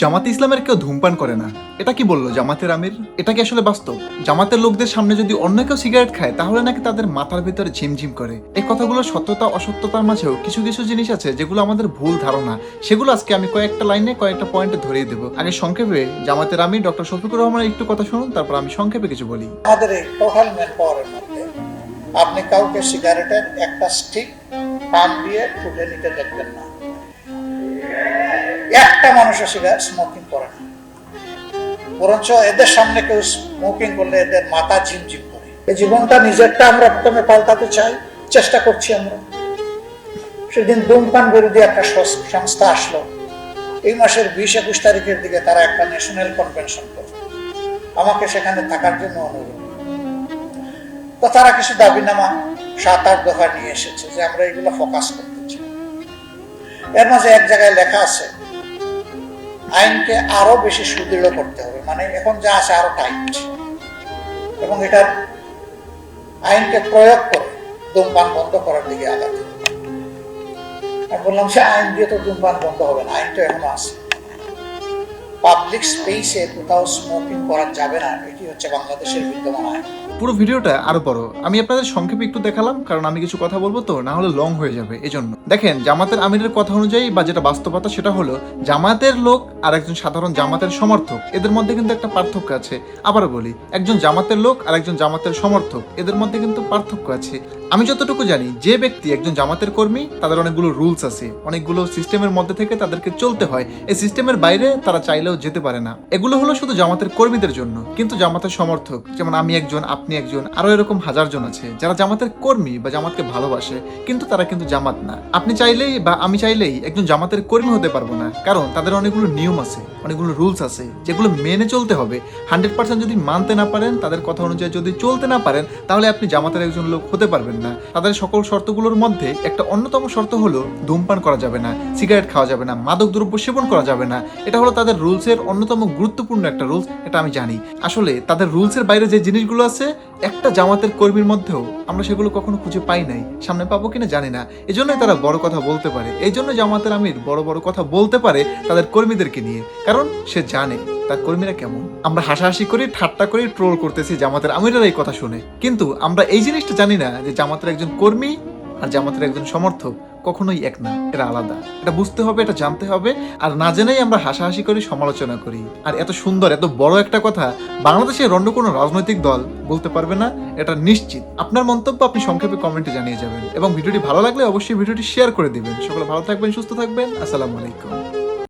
জামাতে ইসলামের কেউ ধূমপান করে না। এটা কি বলল জামাতের আমির? এটা কি আসলে বাস্তব? জামাতের লোকদের সামনে যদি অন্য কেউ সিগারেট খায়, তাহলে নাকি তাদের মাথার ভিতরে ঝিমঝিম করে। এই কথাগুলোর সত্যতা, অসত্যতার মাঝেও কিছু কিছু জিনিস আছে যেগুলো আমাদের ভুল ধারণা। সেগুলো আজকে আমি কয়েকটা লাইনে, কয়েকটা পয়েন্টে ধরিয়ে দেবো। আগে সংক্ষেপে জামাতের আমির ডক্টর শফিকুর রহমানের একটু কথা শুনুন, তারপর আমি সংক্ষেপে কিছু বলি। আমাদের এই আপনি কাউকে সিগারেটের একটা স্টিক পান দিয়ে তুলে নিতে দেখবেন না। একটা মানুষও সিগারেট স্মোকিং করে। না বরঞ্চ এদের সামনে কেউ স্মোকিং করলে এদের মাথা ঝিমঝিম করে। এই জীবনটা নিজেরটা আমরা প্রথমে পাল্টাতে চাই, চেষ্টা করছি আমরা। সেদিন ধূমপান বিরোধী একটা সংস্থা আসলো। এই মাসের বিশ একুশ তারিখের দিকে তারা একটা ন্যাশনাল কনভেনশন করল। আমাকে সেখানে থাকার জন্য অনুরোধ। তো তারা কিছু দাবিনামা সাত আট দফা নিয়ে এসেছে যে আমরা এগুলো ফোকাস করতে চাই। এর মাঝে এক জায়গায় লেখা আছে আইনকে আরও বেশি সুদৃঢ় করতে হবে। মানে এখন যা আছে আরও টাইট এবং এটার আইনকে প্রয়োগ করে ধূমপান বন্ধ করার দিকে আগাতে আমি বললাম সে আইন দিয়ে তো ধূমপান বন্ধ হবে না, আইন তো এখনও আছে। পাবলিক স্পেসে কোথাও স্মোকিং করা যাবে না, এটি হচ্ছে বাংলাদেশের বিদ্যমান আইন। পুরো ভিডিওটা আরও বড়। আমি আপনাদের সংক্ষেপে একটু দেখালাম, কারণ আমি কিছু কথা বলব তো, না হলে লং হয়ে যাবে, এজন্য। দেখেন, জামাতের আমিরের কথা অনুযায়ী বা যেটা বাস্তবতা সেটা হলো, জামাতের লোক আর একজন সাধারণ জামাতের সমর্থক। এদের মধ্যে কিন্তু একটা পার্থক্য আছে। আবারও বলি, একজন জামাতের লোক আর একজন জামাতের সমর্থক। এদের মধ্যে কিন্তু পার্থক্য আছে। আমি যতটুকু জানি, যে ব্যক্তি একজন জামাতের কর্মী, তাদের অনেকগুলো রুলস আছে। অনেকগুলো সিস্টেমের মধ্যে থেকে তাদেরকে চলতে হয়। এই সিস্টেমের বাইরে তারা চাইলেও যেতে পারে না। এগুলো হলো শুধু জামাতের কর্মীদের জন্য। কিন্তু জামাতের সমর্থক, যেমন আমি একজন, আপনি একজন আরও এরকম হাজার জন আছে। যারা জামাতের কর্মী বা জামাতকে ভালোবাসে, কিন্তু তারা কিন্তু জামাত না। আপনি চাইলেই বা আমি চাইলেই একজন জামাতের কর্মী হতে পারব না। কারণ তাদের অনেকগুলো নিয়ম আছে, অনেকগুলো রুলস আছে, যেগুলো মেনে চলতে হবে। হান্ড্রেড পার্সেন্ট যদি মানতে না পারেন, তাদের কথা অনুযায়ী যদি চলতে না পারেন, তাহলে আপনি জামাতের একজন লোক হতে পারবেন না। তাদের সকল শর্তগুলোর মধ্যে একটা অন্যতম শর্ত হলো ধূমপান করা যাবে না সিগারেট খাওয়া যাবে না, মাদক দ্রব্য সেবন করা যাবে না। এটা হলো তাদের রুলসের অন্যতম গুরুত্বপূর্ণ একটা রুলস এটা আমি জানি। আসলে তাদের রুলসের বাইরে যে জিনিসগুলো আছে, একটা জামাতের কর্মীর মধ্যেও আমরা সেগুলো কখনো খুঁজে পাই নাই। সামনে পাবো কিনা জানি না। এজন্যই তারা বড় কথা বলতে পারে। এই জন্য জামাতের আমির বড় বড় কথা বলতে পারে তাদের কর্মীদেরকে নিয়ে। কারণ সে জানে তার কর্মীরা কেমন। আমরা হাসাহাসি করি, ঠাট্টা করি ট্রোল করতেছি জামাতের আমিরের এই কথা শুনে। কিন্তু আমরা এই জিনিসটা জানি না যে জামাতের একজন কর্মী আর জামাতের একজন সমর্থক কখনোই এক না, এরা আলাদা। এটা বুঝতে হবে, এটা জানতে হবে, আর না জেনেই আমরা হাসাহাসি করি, সমালোচনা করি। আর এত সুন্দর, এত বড় একটা কথা, বাংলাদেশের অন্য কোনো রাজনৈতিক দল বলতে পারবে না, এটা নিশ্চিত। আপনার মন্তব্য আপনি সংক্ষেপে কমেন্টে জানিয়ে যাবেন। এবং ভিডিওটি ভালো লাগলে অবশ্যই ভিডিওটি শেয়ার করে দিবেন। সকলে ভালো থাকবেন, সুস্থ থাকবেন। আসসালামু আলাইকুম।